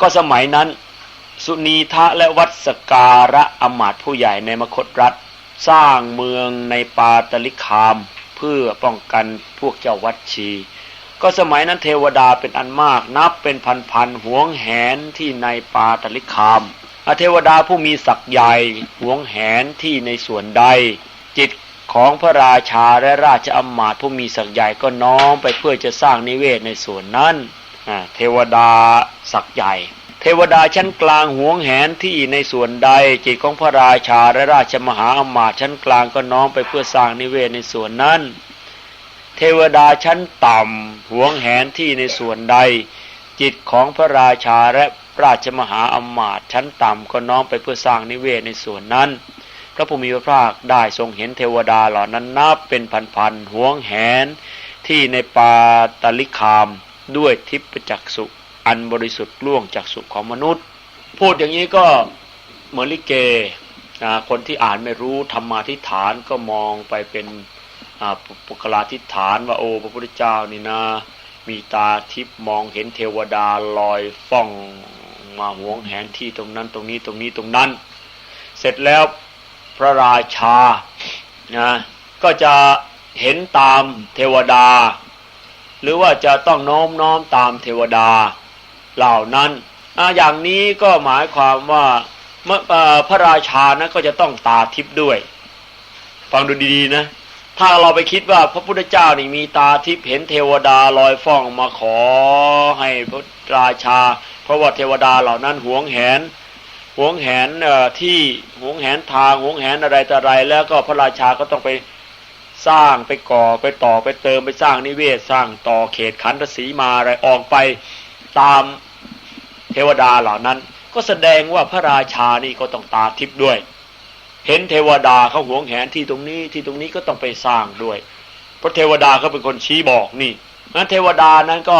ก็สมัยนั้น สุนีทะและวัดสการะอมาตผู้ใหญ่ในมคตรัฐ สร้างเมืองในปาตลิคาม เพื่อป้องกันพวกเจ้าวัดชี ก็สมัยนั้นเทวดาเป็นอันมากนับเป็นพันๆหวงแหนที่ในปาตลิคามเทวดาผู้มีศักย์ใหญ่หวงแหนที่ในส่วนใด จิตของพระราชาและราชอมาตย์ผู้มีศักย์ใหญ่ก็น้อมไปเพื่อจะสร้างนิเวศในส่วนนั้น เทวดาศักใหญ่ เทวดาชั้นกลางหวงแหนที่ในส่วนใดจิตของพระราชาและราชมหาอมาตย์ชั้นกลางก็น้อมไปเพื่อสร้างนิเวศในส่วนนั้น เทวดาชั้นต่ำหวงแหนที่ในส่วนใด จิตของพระราชาและราชมหาอมาตย์ชั้นต่ำก็น้อมไปเพื่อสร้างนิเวศในส่วนนั้น พระผู้มีพระภาคได้ทรงเห็นเทวดาเหล่านั้นนับเป็นพันๆหวงแหนที่ในปาตลิคาม ด้วยทิพจักสุอันบริสุทธิ์ล่วงจากสุของมนุษย์ พูดอย่างนี้ก็เหมือนลิเกคนที่อ่านไม่รู้ธรรมาทิฏฐานก็มองไปเป็นปุกลาทิฏฐานว่าโอ้พระพุทธเจ้านี่นะ มีตาทิพมองเห็นเทวดาลอยฟ่องมาหวงแหนที่ตรงนั้นตรงนี้ตรงนี้ตรงนั้น เสร็จแล้วพระราชานะก็จะเห็นตามเทวดา หรือว่าจะต้องโน้มน้อมตามเทวดา เหล่านั้นออย่างนี้ก็หมายความว่าพระราชานะก็จะต้องตาทิพย์ด้วย ฟังดูดีๆนะ ถ้าเราไปคิดว่าพระพุทธเจ้านี่มีตาทิพย์เห็นเทวดาลอยฟ้องมาขอให้พระราชา เพราะว่าเทวดาเหล่านั้นหวงแหนหวงแหนที่หวงแหนทางหวงแหนอะไรต่ออะไร แล้วก็พระราชาก็ต้องไป สร้างไปก่อไปต่อไปเติมไปสร้างนิเวศสร้างต่อเขตขันธสีมาอะไรออกไปตามเทวดาเหล่านั้น ก็แสดงว่าพระราชานี่ก็ต้องตาทิพย์ด้วย เห็นเทวดาเขาหวงแหนที่ตรงนี้ที่ตรงนี้ก็ต้องไปสร้างด้วย เพราะเทวดาเขาเป็นคนชี้บอกนี่นั้นเทวดานั้นก็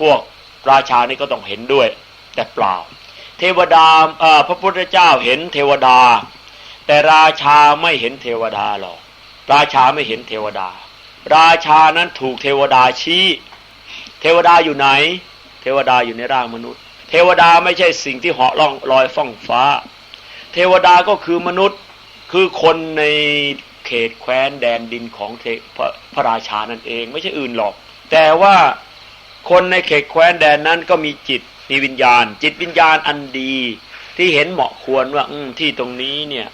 พวกราชานี่ก็ต้องเห็นด้วย แต่เปล่า เทวดาพระพุทธเจ้าเห็นเทวดา แต่ราชาไม่เห็นเทวดาหรอก ราชาไม่เห็นเทวดา ราชานั้นถูกเทวดาชี้ เทวดาอยู่ไหน เทวดาอยู่ในร่างมนุษย์ เทวดาไม่ใช่สิ่งที่เหาะล่องลอยฟ่องฟ้า เทวดาก็คือมนุษย์คือคนในเขตแคว้นแดนดินของเทพพระราชานั่นเองไม่ใช่อื่นหรอก แต่ว่าคนในเขตแคว้นแดนนั้นก็มีจิตมีวิญญาณ จิตวิญญาณอันดีที่เห็นเหมาะควรว่าอืที่ตรงนี้เนี่ย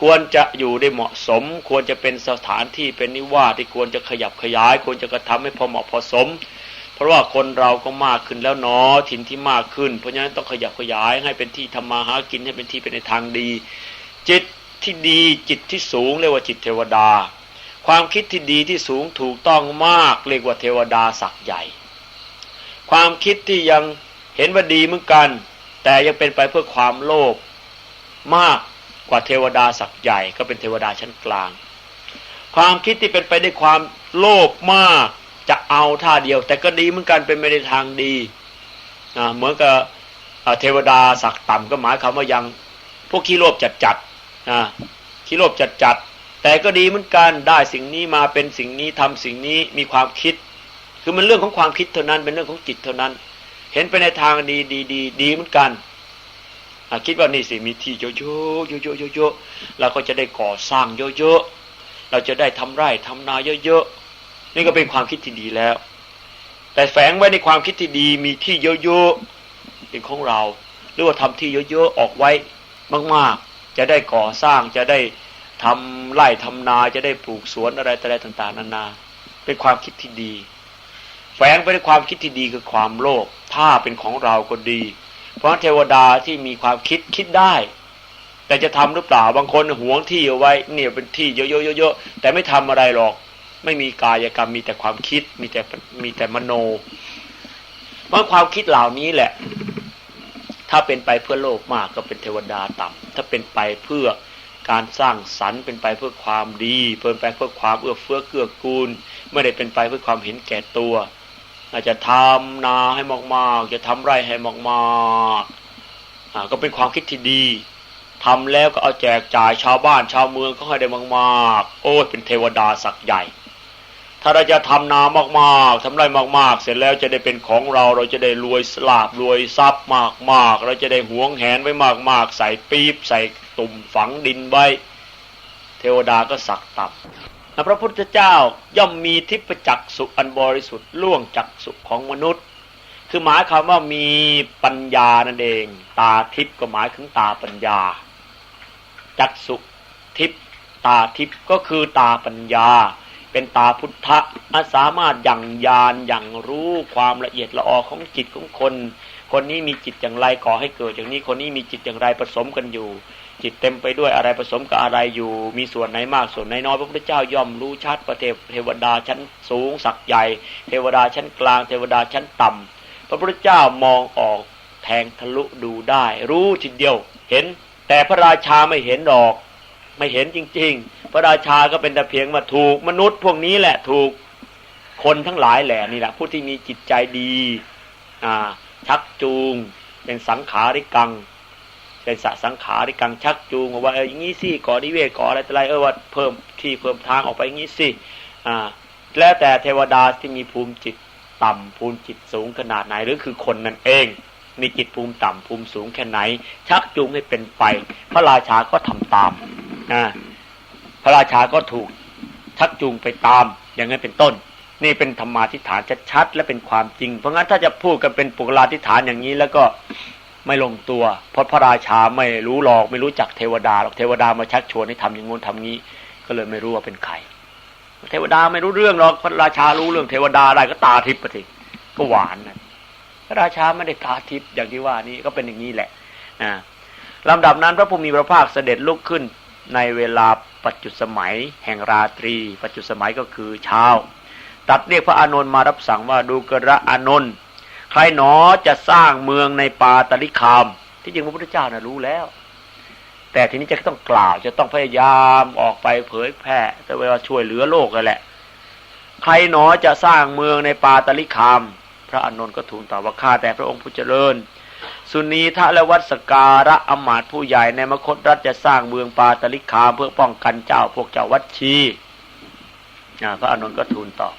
ควรจะอยู่ได้เหมาะสม ควรจะเป็นสถานที่เป็นนิวาสที่ควรจะขยับขยาย ควรจะกระทำให้พอเหมาะพอสม เพราะว่าคนเราก็มากขึ้นแล้วเนาะถิ่นที่มากขึ้น เพราะฉะนั้นต้องขยับขยายให้เป็นที่ทำมาหากินให้เป็นที่เป็นในทางดี จิตที่ดีจิตที่สูงเรียกว่าจิตเทวดา ความคิดที่ดีที่สูงถูกต้องมากเรียกว่าเทวดาศักย์ใหญ่ ความคิดที่ยังเห็นว่าดีเหมือนกัน แต่ยังเป็นไปเพื่อความโลภมาก กว่าเทวดาศักย์ใหญ่ก็เป็นเทวดาชั้นกลาง ความคิดที่เป็นไปด้วยความโลภมากจะเอาท่าเดียว แต่ก็ดีเหมือนกันเป็นไปในทางดีเหมือนกับเทวดาสักต่ำก็หมายคำว่ายังพวกขี้โลภจัดจัดขี้โลภจัดจัดแต่ก็ดีเหมือนกันได้สิ่งนี้มาเป็นสิ่งนี้ทำสิ่งนี้มีความคิด คือมันเรื่องของความคิดเท่านั้นเป็นเรื่องของจิตเท่านั้น เห็นไปในทางดีดีดีดีเหมือนกัน คิดว่านี่สิมีที่เยอะๆเยอะๆเยอะๆเราก็จะได้ก่อสร้างเยอะๆเราจะได้ทำไร่ทำนาเยอะๆนี่ก็เป็นความคิดที่ดีแล้ว แต่แฝงไว้ในความคิดที่ดีมีที่เยอะๆเป็นของเรา หรือว่าทำที่เยอะๆออกไว้มากๆ จะได้ก่อสร้างจะได้ทำไร่ทำนาจะได้ปลูกสวนอะไรต่าง ๆ นานา เป็นความคิดที่ดี แฝงไปในความคิดที่ดีคือความโลภถ้าเป็นของเราก็ดี เพราะเทวดาที่มีความคิดคิดได้ แต่จะทำหรือเปล่าบางคนหวงที่เอาไว้เนี่ยเป็นที่เยอะๆๆแต่ไม่ทำอะไรหรอก ไม่มีกายกรรมมีแต่ความคิดมีแต่มีแต่มโนเพราะความคิดเหล่านี้แหละ ถ้าเป็นไปเพื่อโลกมากก็เป็นเทวดาต่ำถ้าเป็นไปเพื่อการสร้างสรรค์เป็นไปเพื่อความดีเป็นไปเพื่อความเอื้อเฟื้อเกื้อกูล ไม่ได้เป็นไปเพื่อความเห็นแก่ตัว อาจจะทำนาให้มากๆ จะทำไร่ให้มากๆก็เป็นความคิดที่ดีทำแล้วก็เอาแจกจ่ายชาวบ้านชาวเมืองก็ให้ได้มากๆ โอ้เป็นเทวดาศักย์ใหญ่ ถ้าเราจะทำนามากๆทำไรมากๆ เสร็จแล้วจะได้เป็นของเราเราจะได้รวยสลาบรวยทรัพย์มากๆ เราจะได้หวงแหนไว้มากๆ ใส่ปี๊บใส่ตุ่มฝังดินไว้ เทวดาก็สักตับ พระพุทธเจ้าย่อมมีทิพจักสุอันบริสุทธิ์ล่วงจักสุของมนุษย์ คือหมายความว่ามีปัญญานั่นเอง ตาทิพก็หมายถึงตาปัญญา จักสุทิพตาทิพก็คือตาปัญญา เป็นตาพุทธะอาสามารถอยังยานยังรู้ความละเอียดละออของจิตของคน คนนี้มีจิตอย่างไรก่อให้เกิดอย่างนี้คนนี้มีจิตอย่างไรผสมกันอยู่ จิตเต็มไปด้วยอะไรผสมกับอะไรอยู่ มีส่วนไหนมากส่วนไหนน้อยพระพุทธเจ้าย่อมรู้ชัดประเทเทวดาชั้นสูงสักใหญ่ เทวดาชั้นกลางเทวดาชั้นต่ำพระพุทธเจ้ามองออกแทงทะลุดูได้ รู้ทีเดียว เห็น แต่พระราชาไม่เห็นหรอก ไม่เห็นจริง ๆ พระราชาก็เป็นแต่เพียงมาถูกมนุษย์พวกนี้แหละถูกคนทั้งหลายแหละนี่แหละผู้ที่มีจิตใจดี อ่า ชักจูง เป็นสังขาริกัง เป็นสสังขาริกังชักจูงว่าเอออย่างนี้สิก่อนิเวศก่ออะไรต่ออะไรเออว่าเพิ่มที่เพิ่มทางออกไปอย่างนี้สิอ่าแล้วแต่เทวดาที่มีภูมิจิตต่ำภูมิจิตสูงขนาดไหนหรือคือคนนั่นเอง มีจิตภูมิต่ำภูมิสูงแค่ไหน ชักจูงให้เป็นไป พระราชาก็ทำตามนะพระราชาก็ถูกชักจูงไปตามอย่างนั้นเป็นต้น นี่เป็นธรรมาทิฏฐานชัดๆและเป็นความจริง เพราะงั้นถ้าจะพูดกันเป็นปุกลาทิฏฐานอย่างนี้แล้วก็ ไม่ลงตัว เพราะพระราชาไม่รู้หรอกไม่รู้จักเทวดาหรอกเทวดามาชักชวนให้ทำอย่างงู้นทำงี้ ก็เลยไม่รู้ว่าเป็นใครเทวดาไม่รู้เรื่องหรอกพระราชารู้เรื่องเทวดาได้ก็ตาทิพย์ไปสิก็หวานนะพระราชาไม่ได้ตาทิพย์อย่างที่ว่านี้ก็เป็นอย่างนี้แหละนะลำดับนั้นพระผู้มีพระภาคเสด็จลุกขึ้นในเวลาปัจจุสมัย แห่งราตรี ปัจจุสมัยก็คือเช้าตัดเรียกพระอานนท์มารับสั่งว่าดูกระอานนท์ ใครหนอจะสร้างเมืองในป่าตะลิคาม ที่จริงพระพุทธเจ้านะรู้แล้ว แต่ทีนี้จะต้องกล่าว จะต้องพยายามออกไปเผยแพร่แต่ว่าช่วยเหลือโลกกันแหละ ใครหนอจะสร้างเมืองในป่าตะลิคาม พระอานนท์ก็ทูลตอบว่าข้าแต่พระองค์ผู้เจริญ สุนีทะและวัดสการะอมาตผู้ใหญ่ในมคตรัฐจะสร้างเมืองปาตลิคาม เพื่อป้องกันเจ้าพวกเจ้าวัดชีพระอานนท์ก็ทูลตอบ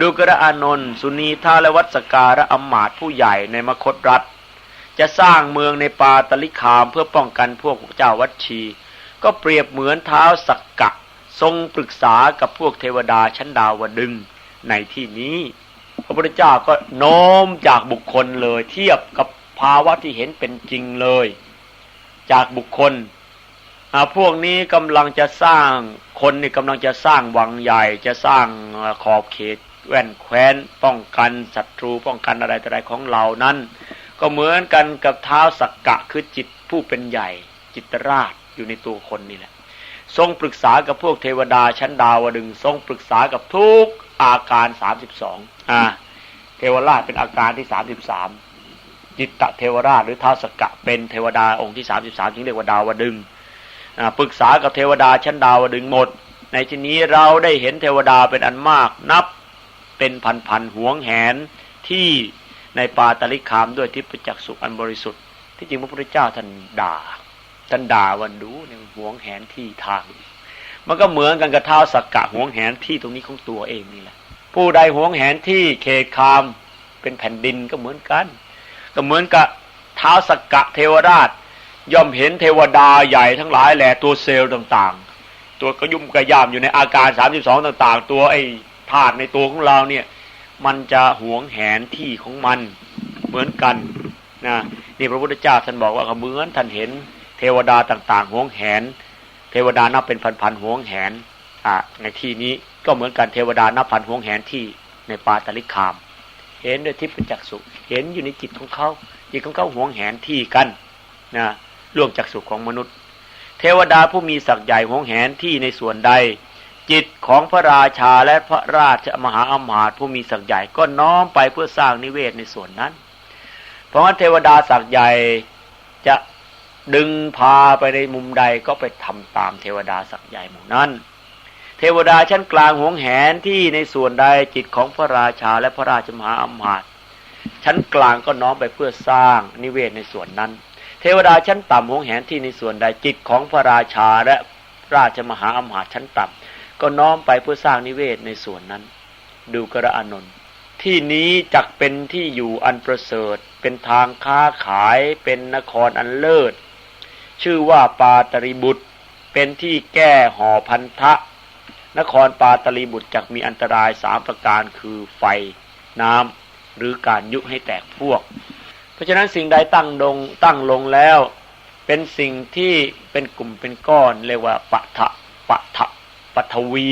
ดูกระอานนท์สุนีทะและวัดสการะอำมาตผู้ใหญ่ในมคตรัฐ จะสร้างเมืองในปาตลิคามเพื่อป้องกันพวกเจ้าวัดชี ก็เปรียบเหมือนเท้าสักกะ ทรงปรึกษากับพวกเทวดาชั้นดาวดึงในที่นี้ พระพุทธเจ้าก็โน้มจากบุคคลเลยเทียบกับภาวะที่เห็นเป็นจริงเลย จากบุคคลพวกนี้กำลังจะสร้างคนนี่กำลังจะสร้างวังใหญ่จะสร้างขอบเขต แว่นแคว้นป้องกันศัตรูป้องกันอะไรต่ออะไรของเรานั้น ก็เหมือนกันกับเท้าสักกะคือจิตผู้เป็นใหญ่ จิตราชอยู่ในตัวคนนี่แหละ ทรงปรึกษากับพวกเทวดาชั้นดาวดึงทรงปรึกษากับทุกอาการสามสิบสองอ่าเทวราชเป็นอาการที่สามสิบสามจิตตเทวราชหรือท้าวสกกะเป็นเทวดาองค์ที่สามสิบสามจึงเรียกว่าดาวดึงปรึกษากับเทวดาชั้นดาวดึงหมด ในที่นี้เราได้เห็นเทวดาเป็นอันมาก นับ เป็นพันพันหวงแหนที่ในปาตลิคามด้วยทิพจักสุอันบริสุทธิ์ ที่จริงพระพุทธเจ้าท่านด่า ท่านด่าวันดูเนี่ยหวงแหนที่ทาง มันก็เหมือนกันกับเท้าสักกะหวงแหนที่ตรงนี้ของตัวเองนี่แหละ ผู้ใดหวงแหนที่เขตคามเป็นแผ่นดินก็เหมือนกัน ก็เหมือนกับเท้าสกกะเทวราช ย่อมเห็นเทวดาใหญ่ทั้งหลายแหละตัวเซลล์ต่างๆ ตัวกระยุ่มกระยามอยู่ในอาการสามสิบสองต่าง ๆ ตัวไอ ธาตุในตัวของเราเนี่ย มันจะหวงแหนที่ของมันเหมือนกันนะนี่พระพุทธเจ้าท่านบอกว่าเหมือนท่านเห็นเทวดาต่าง ๆหวงแหน เทวดานับเป็นพันๆหวงแหนอ่าในที่นี้ก็เหมือนกันเทวดานับพันหวงแหนที่ในปาตลิคาม เห็นด้วยทิพย์จักสุเห็นอยู่ในจิตของเขาจิตของเขาหวงแหนที่กันนะล่วงจักสุของมนุษย์ เทวดาผู้มีศักย์ใหญ่หวงแหนที่ในส่วนใด จิตของพระราชาและพระราชมหาอมาตย์ผู้มีศักย์ใหญ่ก็น้อมไปเพื่อสร้างนิเวศในส่วนนั้น เพราะว่าเทวดาศักย์ใหญ่จะดึงพาไปในมุมใดก็ไปทำตามเทวดาศักย์ใหญ่หมู่นั้น เทวดาชั้นกลางหวงแหนที่ในส่วนใดจิตของพระราชาและพระราชมหาอมาตย์ชั้นกลางก็น้อมไปเพื่อสร้างนิเวศในส่วนนั้น เทวดาชั้นต่ำหวงแหนที่ในส่วนใดจิตของพระราชาและราชมหาอมาตย์ชั้นต่ำ ก็น้อมไปเพื่อสร้างนิเวศในส่วนนั้น ดูกระอานนท์ที่นี้จักเป็นที่อยู่อันประเสริฐ เป็นทางค้าขายเป็นนครอันเลิศ ชื่อว่าปาตริบุตร เป็นที่แก้ห่อพันธะ นครปาตริบุตรจักมีอันตรายสามประการคือไฟน้ำหรือการยุให้แตกพวก เพราะฉะนั้นสิ่งใดตั้งลงตั้งลงแล้ว เป็นสิ่งที่เป็นกลุ่มเป็นก้อนเรียกว่าปะทะปะทะ ปัทวี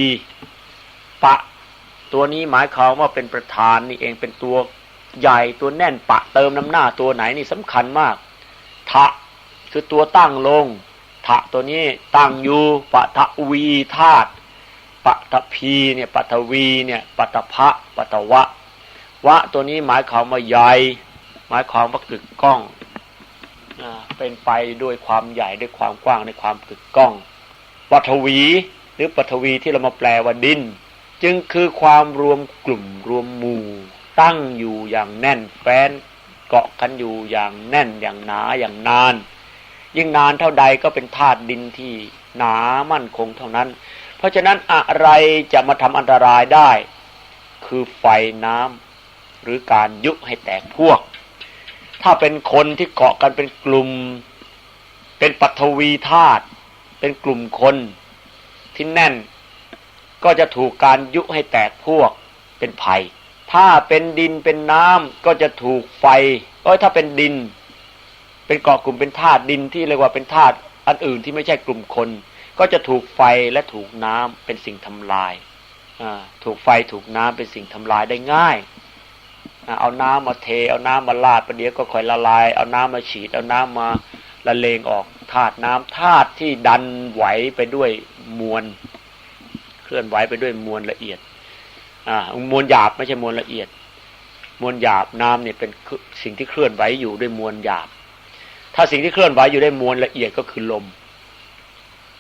ปะ ตัวนี้หมายความว่าเป็นประธานนี่เองเป็นตัวใหญ่ตัวแน่นปะเติมน้ำหน้าตัวไหนนี่สำคัญมาก ทะคือตัวตั้งลง ทะตัวนี้ตั้งอยู่ปะทวีธาตุปะทพีเนี่ยปะทวีเนี่ยปะทพะปะทวะ วะตัวนี้หมายความว่าใหญ่ หมายความว่ากึกก้องเป็นไปด้วยความใหญ่ด้วยความกว้างด้วยความกึกก้องปัทวี หรือปัทวีที่เรามาแปลว่าดิน จึงคือความรวมกลุ่มรวมหมู่ ตั้งอยู่อย่างแน่นแฟ้นเกาะกันอยู่อย่างแน่นอย่างหนาอย่างนาน ยิ่งนานเท่าใดก็เป็นธาตุดินที่หนามั่นคงเท่านั้น เพราะฉะนั้นอะไรจะมาทำอันตรายได้ คือไฟน้ำหรือการยุให้แตกพวก ถ้าเป็นคนที่เกาะกันเป็นกลุ่ม เป็นปัทวีธาตุเป็นกลุ่มคน ที่แน่น ก็จะถูกการยุให้แตกพวกเป็นภัย ถ้าเป็นดินเป็นน้ำก็จะถูกไฟเอ้ยถ้าเป็นดิน เป็นเกาะกลุ่มเป็นธาตุดินที่เรียกว่าเป็นธาตุอันอื่นที่ไม่ใช่กลุ่มคน ก็จะถูกไฟและถูกน้ำเป็นสิ่งทำลายถูกไฟถูกน้ำเป็นสิ่งทำลายได้ง่ายเอาน้ำมาเท เอาน้ำมาลาดประเดี๋ยวก็ค่อยละลาย เอาน้ำมาฉีด เอาน้ำมาละเลงออกธาตุน้ำธาตุที่ดันไหวไปด้วย มวล เคลื่อนไหวไปด้วยมวลละเอียด อ่ามวลหยาบไม่ใช่มวลละเอียด มวลหยาบน้ำเนี่ยเป็นสิ่งที่เคลื่อนไหวอยู่ด้วยมวลหยาบ ถ้าสิ่งที่เคลื่อนไหวอยู่ด้วยมวลละเอียดก็คือลม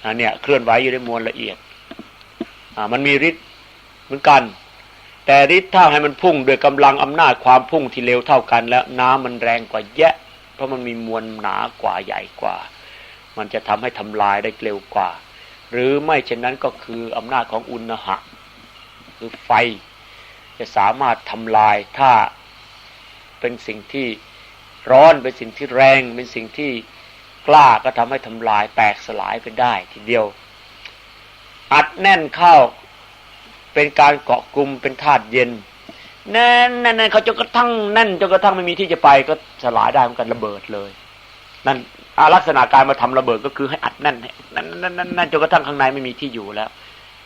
อ่าเนี่ยเคลื่อนไหวอยู่ด้วยมวลละเอียด อ่า มันมีฤทธิ์เหมือนกัน แต่ฤทธิ์ถ้าให้มันพุ่งโดยกำลังอำนาจความพุ่งที่เร็วเท่ากัน แล้วน้ำมันแรงกว่าแยะ เพราะมันมีมวลหนากว่าใหญ่กว่ามันจะทำให้ทำลายได้เร็วกว่า หรือไม่เช่นนั้นก็คืออำนาจของอุณหะ คือไฟจะสามารถทำลายถ้าเป็นสิ่งที่ร้อนเป็นสิ่งที่แรง เป็นสิ่งที่กล้าก็ทำให้ทำลายแตกสลายไปได้ทีเดียว อัดแน่นเข้าเป็นการเกาะกลุ่มเป็นธาตุเย็นแน่นแน่นเขาจนกระทั่งแน่นจนกระทั่งไม่มีที่จะไปก็สลายได้เหมือนกันระเบิดเลย นั่น ลักษณะการมาทำระเบิดก็คือให้อัดแน่นนั่นนั่นนั่นจนกระทั่งข้างในไม่มีที่อยู่แล้ว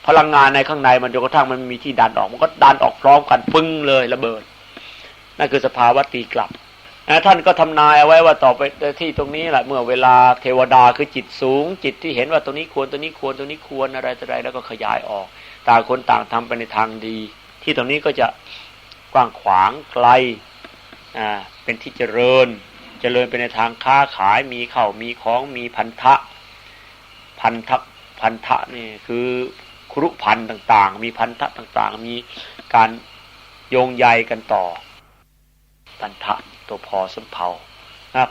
พลังงานในข้างในมันจนกระทั่งมันไม่มีที่ดันออก มันก็ดันออกพร้อมกันปึ้งเลยระเบิด นั่นคือสภาวะตีกลับท่านก็ทำนายเอาไว้ว่าต่อไปที่ตรงนี้แหละเมื่อเวลาเทวดาคือจิตสูง จิตที่เห็นว่าตรงนี้ควรตรงนี้ควรตรงนี้ควรอะไรต่ออะไรแล้วก็ขยายออก ต่างคนต่างทำไปในทางดี ที่ตรงนี้ก็จะกว้างขวางไกลอ่าเป็นที่เจริญ เจริญไปในทางค้าขายมีเข่ามีของมีพันธะ พันธะพันธะนี่คือครุพันธ์ต่างๆ มีพันธะต่างๆ มีการโยงใยกันต่อ พันธะตัวพอสมเภา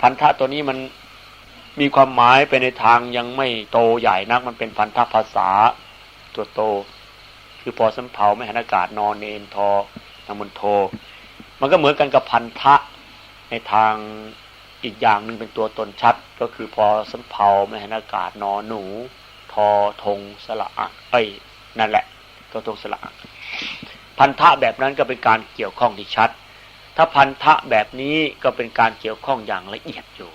พันธะตัวนี้มันมีความหมายไปในทางยังไม่โตใหญ่นัก มันเป็นพันธะภาษาตัวโต คือพอสมเภาไม่หันอากาศนอนเนนทอนามนโท มันก็เหมือนกันกับพันธะในทาง อีกอย่างหนึ่งเป็นตัวตนชัดก็คือพอสัมเพาไม่หันอากาศนอหนู ทอทงสละอักเอ้ยนั่นแหละก็ทงสละพันธะแบบนั้นก็เป็นการเกี่ยวข้องที่ชัด ถ้าพันธะแบบนี้ก็เป็นการเกี่ยวข้องอย่างละเอียดอยู่